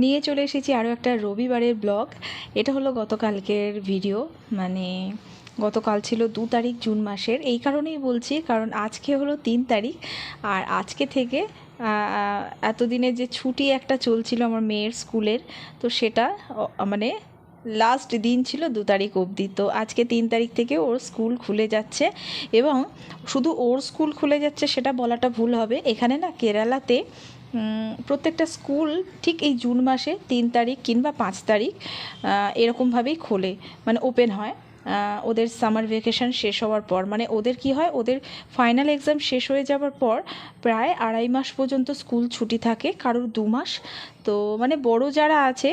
নিয়ে চলে এসেছি আরও একটা রবিবারের ব্লগ। এটা হলো গতকালকের ভিডিও মানে গতকাল ছিল দু তারিখ জুন মাসের। এই কারণেই বলছি কারণ আজকে হলো তিন তারিখ আর আজকে থেকে আহ, এতদিনের যে ছুটি একটা চলছিল আমার মেয়ের স্কুলের তো সেটা মানে লাস্ট দিন ছিল দু তারিখ অবধি। তো আজকে তিন তারিখ থেকে ওর স্কুল খুলে যাচ্ছে এবং শুধু ওর স্কুল খুলে যাচ্ছে সেটা বলাটা ভুল হবে। এখানে না কেরালাতে প্রত্যেকটা স্কুল ঠিক এই জুন মাসে তিন তারিখ কিংবা পাঁচ তারিখ এরকমভাবেই খোলে মানে ওপেন হয়। ওদের সামার ভ্যাকেশান শেষ হওয়ার পর মানে ওদের কি হয়, ওদের ফাইনাল এক্সাম শেষ হয়ে যাওয়ার পর, প্রায় আড়াই মাস পর্যন্ত স্কুল ছুটি থাকে, কারোর দু মাস। তো মানে বড় যারা আছে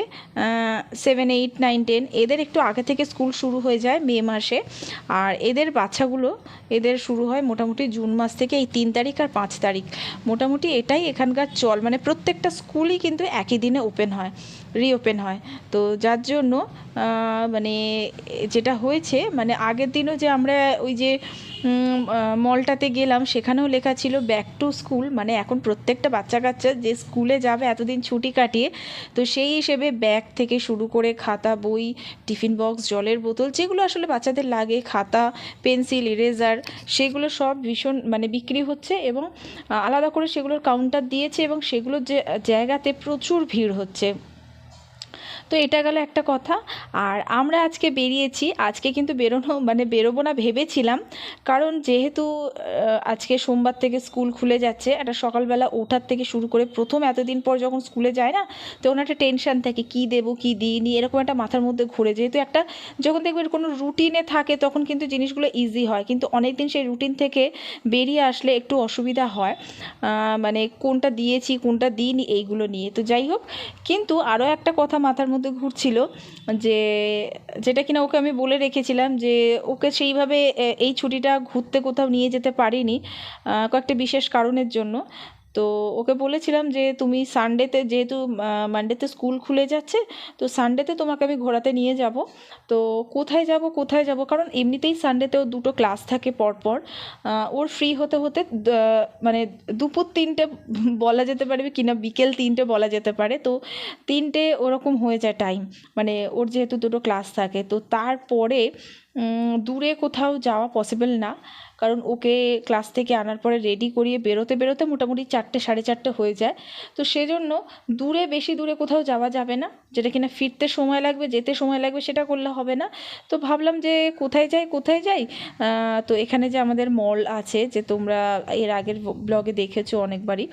সেভেন এইট নাইন টেন এদের একটু আগে থেকে স্কুল শুরু হয়ে যায় মে মাসে। আর এদের বাচ্চাগুলো, এদের শুরু হয় মোটামুটি জুন মাস থেকে এই তিন তারিখ আর পাঁচ তারিখ। মোটামুটি এটাই এখানকার চল মানে প্রত্যেকটা স্কুলই কিন্তু একই দিনে ওপেন হয় রিওপেন হয়। তো যার জন্য মানে যেটা হয়েছে মানে আগের দিনও যে আমরা ওই যে মলটাতে গেলাম, সেখানেও লেখা ছিল ব্যাক টু স্কুল মানে এখন প্রত্যেকটা বাচ্চা কাচ্চা যে স্কুলে যাবে এতদিন ছুটি কাটিয়ে, তো সেই হিসেবে ব্যাগ থেকে শুরু করে খাতা, বই, টিফিন বক্স জলের বোতল, যেগুলো আসলে বাচ্চাদের লাগে, খাতা পেন্সিল ইরেজার সেগুলো সব ভীষণ মানে বিক্রি হচ্ছে এবং, আলাদা করে সেগুলোর কাউন্টার দিয়েছে এবং সেগুলোর যে, জায়গাতে প্রচুর ভিড় হচ্ছে। তো এটা গেল একটা কথা। আর আমরা আজকে বেরিয়েছি, আজকে কিন্তু বেরোনো মানে বেরোবো না ভেবেছিলাম। কারণ যেহেতু আজকে সোমবার থেকে স্কুল খুলে যাচ্ছে, একটা সকালবেলা ওঠার থেকে শুরু করে প্রথম এতদিন পর যখন স্কুলে যায় না, তখন একটা টেনশন থাকে, কী দেবো, কী দিইনি, এরকম একটা মাথার মধ্যে ঘুরে যেহেতু একটা, যখন দেখবেন কোনো রুটিনে থাকে, তখন কিন্তু জিনিসগুলো ইজি হয়। কিন্তু অনেক দিন সেই রুটিন থেকে বেরিয়ে আসলে একটু অসুবিধা হয়। মানে কোনটা দিয়েছি, কোনটা দিইনি, এইগুলো নিয়ে। তো যাই হোক, কিন্তু আরও একটা কথা মাথার মধ্যে ঘুরছিল যে, যেটা কিনা ওকে আমি বলে রেখেছিলাম যে, ওকে সেইভাবে এই ছুটিটা ঘুরতে কোথাও নিয়ে যেতে পারিনি কয়েকটা বিশেষ কারণের জন্য। তো ওকে বলেছিলাম যে তুমি সানডেতে যেহেতু মানডেতে স্কুল খুলে যাচ্ছে, তো সানডেতে তোমাকে আমি ঘোরাতে নিয়ে যাব। তো কোথায় যাব কোথায় যাব? কারণ এমনিতেই সানডেতে ওর দুটো ক্লাস থাকে পরপর। ওর ফ্রি হতে হতে মানে দুপুর তিনটে বলা যেতে পারে কিনা বিকেল তিনটে বলা যেতে পারে। তো তিনটে ওরকম হয়ে যায় টাইম মানে ওর যেহেতু দুটো ক্লাস থাকে, তো তারপরে দূরে কোথাও যাওয়া পসিবল না। কারণ ওকে ক্লাস থেকে আনার পরে রেডি করিয়ে বেরোতে বেরোতে মোটামুটি চারটে, সাড়ে চারটে হয়ে যায়। তো সেজন্য দূরে, বেশি দূরে কোথাও যাওয়া যাবে না। যেটা কিনা ফিরতে সময় লাগবে, যেতে সময় লাগবে সেটা করলে হবে না। তো ভাবলাম যে কোথায় যাই কোথায় যাই? তো এখানে যে আমাদের মল আছে, যে তোমরা এর আগের ব্লগে দেখেছ অনেকবারই।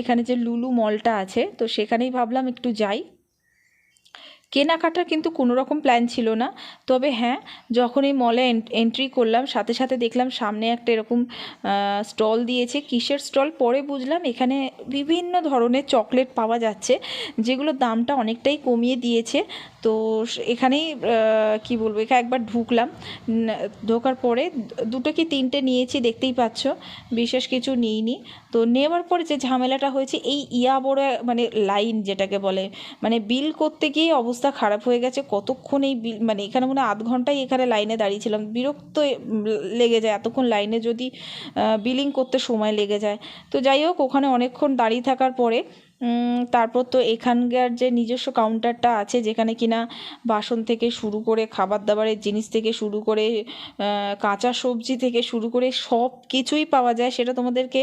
এখানে যে লুলু মলটা আছে, তো সেখানেই ভাবলাম একটু যাই। কেনাকাটার কিন্তু কোনো রকম প্ল্যান ছিল না। তবে হ্যাঁ যখন এই মলে এন্ট্রি করলাম, সাথে সাথে দেখলাম সামনে একটা এরকম স্টল দিয়েছে, কিসের স্টল পরে বুঝলাম এখানে বিভিন্ন ধরনের চকলেট পাওয়া যাচ্ছে, যেগুলোর দামটা অনেকটাই কমিয়ে দিয়েছে। তো এখানেই কি বলব এখানে একবার ঢুকলাম। ঢোকার পরে দুটো কি তিনটে নিয়েছি, দেখতেই পাচ্ছ। বিশেষ কিছু নিইনি। তো নেওয়ার পরে যে ঝামেলাটা হয়েছে, এই ইয়া বড় মানে লাইন যেটাকে বলে মানে বিল করতে গিয়ে অবস্থা খারাপ হয়ে গেছে, কতক্ষণ এই বিল মানে এখানে মনে আধ ঘন্টাই এখানে লাইনে দাঁড়িয়েছিলাম বিরক্ত লেগে যায়, এতক্ষণ লাইনে যদি বিলিং করতে সময় লেগে যায়। তো যাই হোক, ওখানে অনেকক্ষণ দাঁড়িয়ে থাকার পরে তারপর তো এখানকার যে নিজস্ব কাউন্টারটা আছে, যেখানে কিনা বাসন থেকে শুরু করে খাবার দাবারের জিনিস থেকে শুরু করে কাঁচা সবজি থেকে শুরু করে সব কিছুই পাওয়া যায়। সেটা তোমাদেরকে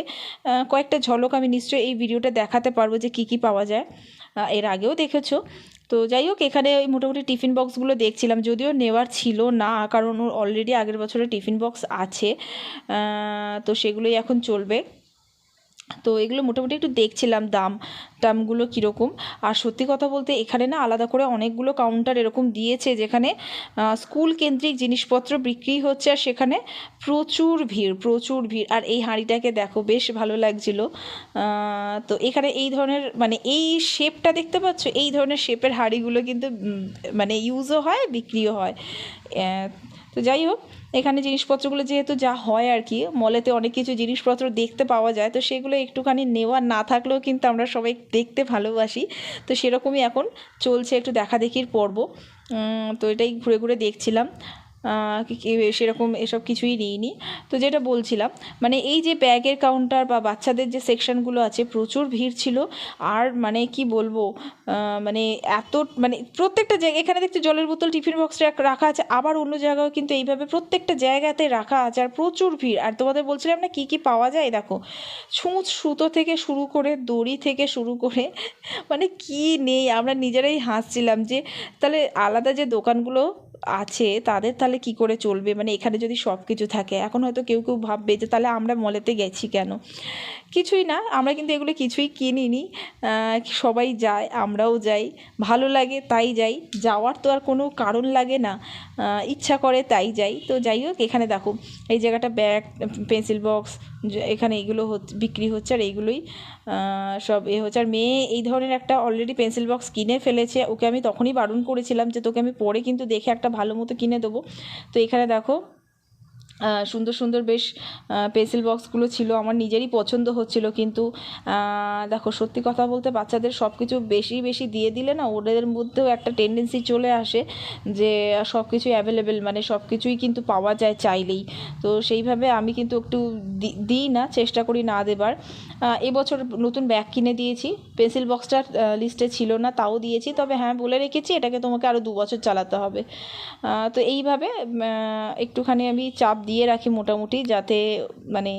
কয়েকটা ঝলক আমি নিশ্চয়ই এই ভিডিওটা দেখাতে পারব যে কী কী পাওয়া যায়। এর আগেও দেখেছ। তো যাই হোক, এখানে ওই মোটামুটি টিফিন বক্সগুলো দেখছিলাম, যদিও নেওয়ার ছিল না, কারণ ওর অলরেডি আগের বছরে টিফিন বক্স আছে তো সেগুলোই এখন চলবে। তো এগুলো মোটামুটি একটু দেখছিলাম দাম টামগুলো কীরকম। আর সত্যি কথা বলতে এখানে না আলাদা করে অনেকগুলো কাউন্টার এরকম দিয়েছে যেখানে স্কুল কেন্দ্রিক জিনিসপত্র বিক্রি হচ্ছে আর সেখানে প্রচুর ভিড় প্রচুর ভিড়। আর এই হাঁড়িটাকে দেখো বেশ ভালো লাগছিল। তো এখানে এই ধরনের মানে এই শেপটা দেখতে পাচ্ছ? এই ধরনের শেপের হাঁড়িগুলো কিন্তু মানে ইউজও হয়, বিক্রিও হয়। তো যাই হোক এখানে জিনিসপত্রগুলো যেহেতু যা হয় আর কি, মলেতে অনেক কিছু জিনিসপত্র দেখতে পাওয়া যায়, তো সেগুলো একটুখানি নেওয়া না থাকলেও কিন্তু আমরা সবাই দেখতে ভালোবাসি। তো সেরকমই এখন চলছে, একটু দেখাদেখির পর্ব। তো এটাই ঘুরে ঘুরে দেখছিলাম। সেরকম এসব কিছুই নিইনি তো যেটা বলছিলাম মানে এই যে ব্যাগের কাউন্টার বা বাচ্চাদের যে সেকশনগুলো আছে, প্রচুর ভিড় ছিল। আর মানে কি বলব মানে এত মানে প্রত্যেকটা জায়গায় এখানে দেখছি জলের বোতল, টিফিন বক্স রাখা আছে, আবার অন্য জায়গাও কিন্তু এইভাবে প্রত্যেকটা জায়গাতে রাখা আছে, আর প্রচুর ভিড়। আর তোমাদের বলছিলাম না কী কী পাওয়া যায়? দেখো ছুঁচ সুতো থেকে শুরু করে, দড়ি থেকে শুরু করে মানে কি নেই, আমরা নিজেরাই হাসছিলাম যে, তাহলে আলাদা যে দোকানগুলো আছে, তাদের তাহলে কি করে চলবে? মানে এখানে যদি সব কিছু থাকে, এখন হয়তো কেউ কেউ ভাববে যে তাহলে আমরা মলেতে গেছি কেন? কিছুই না, আমরা কিন্তু এগুলো কিছুই কিনিনি। সবাই যায়, আমরাও যাই, ভালো লাগে তাই যাই। যাওয়ার তো আর কোনো কারণ লাগে না। ইচ্ছা করে তাই যাই। তো যাই হোক, এখানে দেখো, এই জায়গাটা ব্যাগ, পেন্সিল বক্স এখানে এইগুলো বিক্রি হচ্ছে আর এইগুলোই সব এ হচ্ছে। আর মেয়ে এই ধরনের একটা অলরেডি পেন্সিল বক্স কিনে ফেলেছে, ওকে আমি তখনই বারণ করেছিলাম যে তোকে আমি পরে কিন্তু দেখে একটা ভালো মতো কিনে দেবো। তো এখানে দেখো সুন্দর সুন্দর বেশ পেন্সিল বক্সগুলো ছিল, আমার নিজেরই পছন্দ হচ্ছিল, কিন্তু দেখো সত্যি কথা বলতে বাচ্চাদের সব কিছু বেশি বেশি দিয়ে দিলে না ওদের মধ্যেও একটা টেন্ডেন্সি চলে আসে যে সব কিছুই অ্যাভেলেবেল মানে সব কিছুই কিন্তু পাওয়া যায় চাইলেই। তো সেইভাবে আমি কিন্তু একটু দিই না, চেষ্টা করি না দেবার। এবছর নতুন ব্যাগ কিনে দিয়েছি পেন্সিল বক্সটার লিস্টে ছিল না, তাও দিয়েছি, তবে হ্যাঁ বলে রেখেছি, এটাকে তোমাকে আরও দু বছর চালাতে হবে। তো এইভাবে একটুখানি আমি চাপ দিয়ে রাখি মোটামুটি যাতে মানে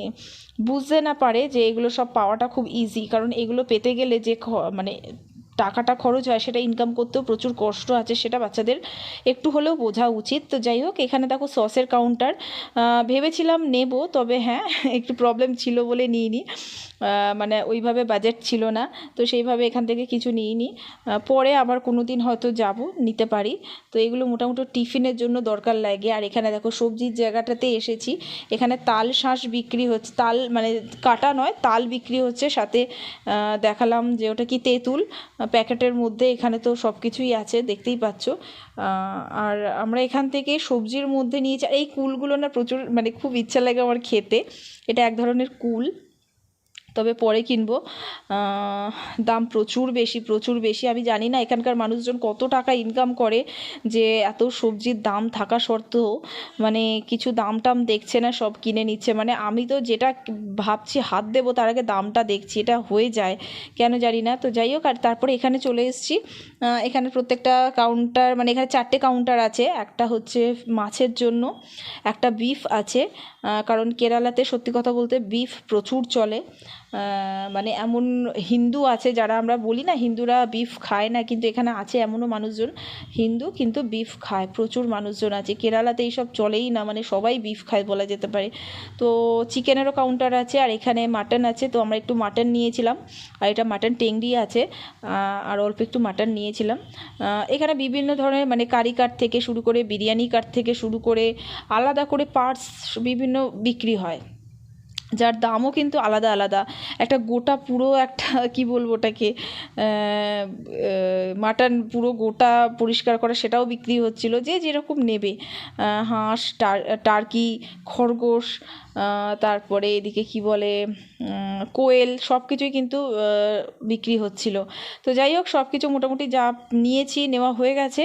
বুঝতে না পারে যে এগুলো সব পাওয়াটা খুব ইজি কারণ এগুলো পেতে গেলে যে মানে টাকাটা খরচ হয়, সেটা ইনকাম করতেও প্রচুর কষ্ট আছে, সেটা বাচ্চাদের একটু হলেও বোঝা উচিত। তো যাই হোক, এখানে দেখো সসের কাউন্টার ভেবেছিলাম নেব, তবে হ্যাঁ একটু প্রবলেম ছিল বলে নিইনি। মানে ওইভাবে বাজেট ছিল না, তো সেইভাবে এখান থেকে কিছু নিইনি। পরে আবার কোনো দিন হয়তো যাব, নিতে পারি। তো এগুলো মোটামুটি টিফিনের জন্য দরকার লাগে। আর এখানে দেখো সবজির জায়গাটাতে এসেছি, এখানে তাল শাঁস বিক্রি হচ্ছে, তাল মানে কাটা নয়, তাল বিক্রি হচ্ছে। সাথে দেখালাম যে ওটা কি তেঁতুল প্যাকেটের মধ্যে এখানে তো সব কিছুই আছে, দেখতেই পাচ্ছ। আর আমরা এখান থেকে সবজির মধ্যে নিয়েছি এই কুলগুলো না প্রচুর মানে খুব ইচ্ছা লাগে আমার খেতে। এটা এক ধরনের কুল। তবে পরে কিনবো। দাম প্রচুর বেশি প্রচুর বেশি। আমি জানি না এখানকার মানুষজন কত টাকা ইনকাম করে যে এত সবজির দাম থাকা সত্ত্বেও মানে কিছু দাম টাম দেখছে না, সব কিনে নিচ্ছে। মানে আমি তো যেটা ভাবছি হাত দেবো, তার আগে দামটা দেখছি, এটা হয়ে যায়। কেন জানি না। তো যাই হোক, আর তারপরে এখানে চলে এসেছি। এখানে প্রত্যেকটা কাউন্টার মানে এখানে চারটে কাউন্টার আছে। একটা হচ্ছে মাছের জন্য, একটা বিফ আছে। কারণ কেরালাতে সত্যি কথা বলতে বিফ প্রচুর চলে। মানে এমন হিন্দু আছে যারা আমরা বলি না, হিন্দুরা বিফ খায় না, কিন্তু এখানে আছে এমনও মানুষজন হিন্দু, কিন্তু বিফ খায়, প্রচুর মানুষজন আছে। কেরালাতে এইসব চলেই না মানে সবাই বিফ খায় বলা যেতে পারে। তো চিকেনেরও কাউন্টার আছে, আর এখানে মাটন আছে, তো আমরা একটু মাটন নিয়েছিলাম, আর এটা মাটন টেংরি আছে আর অল্প একটু মাটন নিয়েছিলাম। এখানে বিভিন্ন ধরনের মানে কারি কাঠ থেকে শুরু করে, বিরিয়ানি কাঠ থেকে শুরু করে, আলাদা করে পার্টস বিভিন্ন বিক্রি হয়। যার দামও কিন্তু আলাদা আলাদা। একটা গোটা পুরো একটা, কি বলব ওটাকে মাটন পুরো গোটা পরিষ্কার করা সেটাও বিক্রি হচ্ছিল, যে যেরকম নেবে। হাঁস, টার, টার্কি, খরগোশ তারপরে এদিকে কি বলে কোয়েল সব কিছুই কিন্তু বিক্রি হচ্ছিল। তো যাই হোক সব কিছু মোটামুটি যা নিয়েছি, নেওয়া হয়ে গেছে।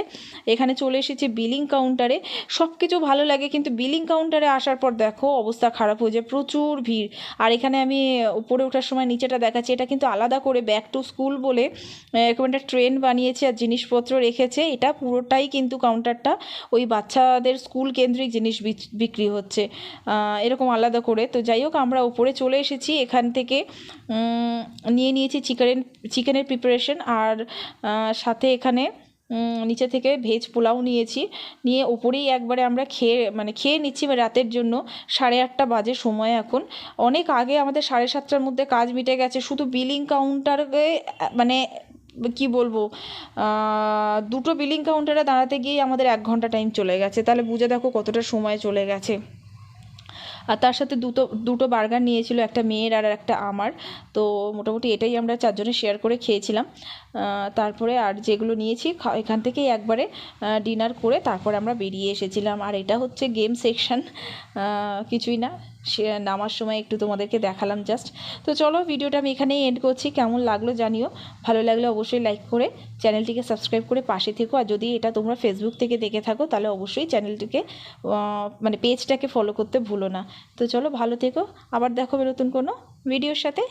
এখানে চলে এসেছি বিলিং কাউন্টারে। সব কিছু ভালো লাগে, কিন্তু বিলিং কাউন্টারে আসার পর দেখো, অবস্থা খারাপ হয়ে যায়, প্রচুর ভিড়। আর এখানে আমি উপরে ওঠার সময় নিচেটা দেখাচ্ছি, এটা কিন্তু আলাদা করে ব্যাক টু স্কুল বলে এরকম একটা ট্রেন বানিয়েছে আর জিনিসপত্র রেখেছে। এটা পুরোটাই কিন্তু কাউন্টারটা, ওই বাচ্চাদের স্কুল কেন্দ্রিক জিনিস বিক্রি হচ্ছে। এরকম আলাদা করে। তো যাই হোক, আমরা উপরে চলে এসেছি। এখান থেকে উম, নিয়ে নিয়েছি চিকেন চিকেনের প্রিপারেশন আর সাথে এখানে নিচে থেকে ভেজ পোলাও নিয়েছি। নিয়ে ওপরেই একবারে আমরা খেয়ে মানে খেয়ে নিচ্ছি রাতের জন্য। সাড়ে আটটা বাজে সময় এখন। অনেক আগে আমাদের সাড়ে সাতটার মধ্যে কাজ মিটে গেছে। শুধু বিলিং কাউন্টারে মানে কি বলব দুটো বিলিং কাউন্টারে দাঁড়াতে গিয়েই আমাদের এক ঘণ্টা টাইম চলে গেছে। তাহলে বুঝে দেখো কতটা সময় চলে গেছে। আর তার সাথে দুটো দুটো বার্গার নিয়েছিল, একটা মেয়ের আর একটা আমার। তো মোটামুটি এটাই আমরা চারজনে শেয়ার করে খেয়েছিলাম। তারপরে আর যেগুলো নিয়েছি এখান থেকেই একবারে ডিনার করে তারপরে আমরা বেরিয়ে এসেছিলাম। আর এটা হচ্ছে গেম সেকশন কিছুই না। সে নামার সময় একটু তোমাদেরকে দেখালাম জাস্ট তো চলো ভিডিওটা আমি এখানেই এন্ড করছি। কেমন লাগল জানিও। ভালো লাগলে অবশ্যই লাইক করে চ্যানেলটিকে সাবস্ক্রাইব করে পাশে থেকো। আর যদি এটা তোমরা ফেসবুক থেকে দেখে থাকো, তাহলে অবশ্যই চ্যানেলটিকে মানে পেজটাকে ফলো করতে ভুলো না। তো চলো ভালো থেকো। আবার দেখো নতুন কোনো ভিডিওর সাথে।